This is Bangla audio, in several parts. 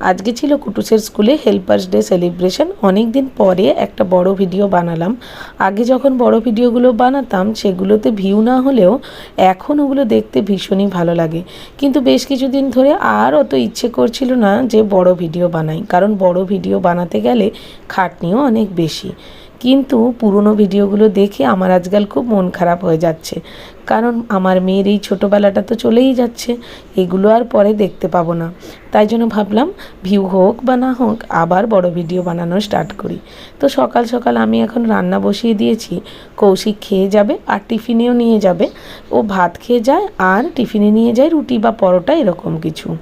আজকে ছিল কুটুসের স্কুলে হেল্পার্স ডে সেলিব্রেশন। অনেক দিন পরে একটা বড় ভিডিও বানালাম। আগে যখন বড় ভিডিওগুলো বানাতাম, সেগুলোতে ভিউ না হলেও এখন ওগুলো দেখতে ভীষণই ভালো লাগে। কিন্তু বেশ কিছুদিন ধরে আর অত ইচ্ছে করছিল না যে বড় ভিডিও বানাই। কারণ বড় ভিডিও বানাতে গেলে খাটনিও অনেক বেশি। কিন্তু পুরনো ভিডিওগুলো দেখে আমার আজকাল খুব মন খারাপ হয়ে যাচ্ছে। কারণ আমার মেয়ের এই ছোটোবেলাটা তো চলেই যাচ্ছে, এগুলো আর পরে দেখতে পাবো না। তাই জন্য ভাবলাম, ভিউ হোক বা না হোক, আবার বড় ভিডিও বানানো স্টার্ট করি। তো সকাল সকাল আমি এখন রান্না বসিয়ে দিয়েছি। কৌশিক খেয়ে যাবে আর টিফিনেও নিয়ে যাবে। ও ভাত খেয়ে যায় আর টিফিনে নিয়ে যায় রুটি বা পরোটা এরকম কিছু।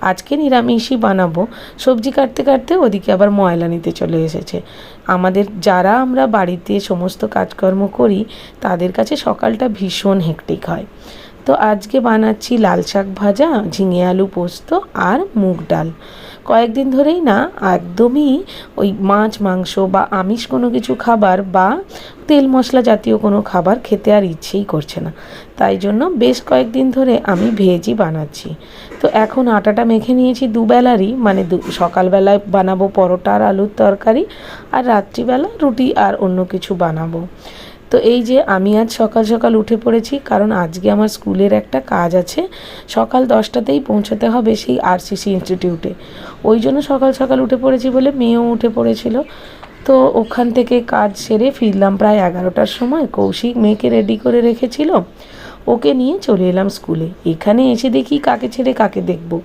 আজকে নিরামিষই বানাবো। সবজি কাটতে কাটতে ওদিকে আবার ময়লা নিতে চলে এসেছে। আমাদের যারা আমরা বাড়িতে সমস্ত কাজকর্ম করি তাদের কাছে সকালটা ভীষণ হেকটিক হয়। তো আজকে বানাচ্ছি লাল শাক ভাজা, ঝিঙে আলু পোস্ত আর মুগ ডাল। কয়েকদিন ধরেই না একদমই ওই মাছ, মাংস বা আমিষ কোনো কিছু খাবার বা তেল মশলা জাতীয় কোনো খাবার খেতে আর ইচ্ছেই করছে না। তাই জন্য বেশ কয়েকদিন ধরে আমি ভেজই বানাচ্ছি। তো এখন আটাটা মেখে নিয়েছি দুবেলারই মানে দু সকালবেলায় বানাবো পরোটা আর আলুর তরকারি আর রাত্রিবেলা রুটি আর অন্য কিছু বানাবো। তো এই যে আমি আজ সকাল সকাল উঠে পড়েছি, কারণ আজকে আমার স্কুলের একটা কাজ আছে। সকাল দশটাতেই পৌঁছাতে হবে সেই আরসিসি ইনস্টিটিউটে। ওই জন্য সকাল সকাল উঠে পড়েছি বলে মেয়েও উঠে পড়েছিল। তো ওখান থেকে কাজ সেরে ফিরলাম প্রায় এগারোটার সময়। কৌশিক মেয়েকে রেডি করে রেখেছিল। ওকে নিয়ে চলে এলাম স্কুলে। এখানে এসে দেখি কাকে ছেড়ে কাকে দেখব।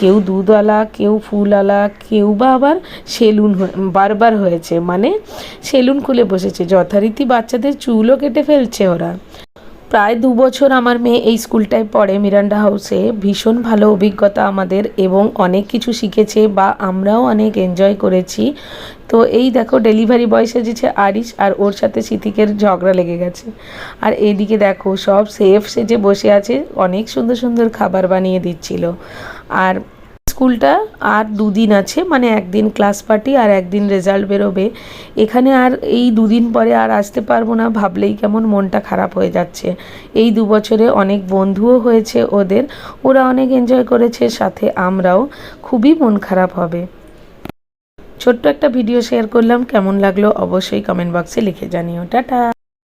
কেউ দুধওয়ালা, কেউ ফুলওয়ালা, কেউ বা আবার সেলুন বারবার হয়েছে। মানে সেলুন খুলে বসেছে। যথারীতি বাচ্চাদের চুলও কেটে ফেলছে ওরা। প্রায় দু বছর আমার মেয়ে এই স্কুলটায় পড়ে মিরান্ডা হাউসে। ভীষণ ভালো অভিজ্ঞতা আমাদের এবং অনেক কিছু শিখেছে বা আমরাও অনেক এনজয় করেছি। তো এই দেখো ডেলিভারি বয় সেজেছে আরিশ আর ওর সাথে সিথিকের ঝগড়া লেগে গেছে। আর এইদিকে দেখো সব সেফ সেজে বসে আছে, অনেক সুন্দর সুন্দর খাবার বানিয়ে দিচ্ছিল। আর স্কুলটা আর দুদিন আছে মানে একদিন ক্লাস পার্টি আর একদিন রেজাল্ট বেরোবে। এখানে আর এই দুদিন পরে আর আসতে পারব না, ভাবলেই কেমন মনটা খারাপ হয়ে যাচ্ছে। এই দু বছরে অনেক বন্ধুও হয়েছে ওদের, ওরা অনেক এনজয় করেছে, সাথে আমরাও। খুবই মন খারাপ হবে। ছোট্ট একটা ভিডিও শেয়ার করলাম, কেমন লাগল অবশ্যই কমেন্ট বক্সে লিখে জানিও। টাটা!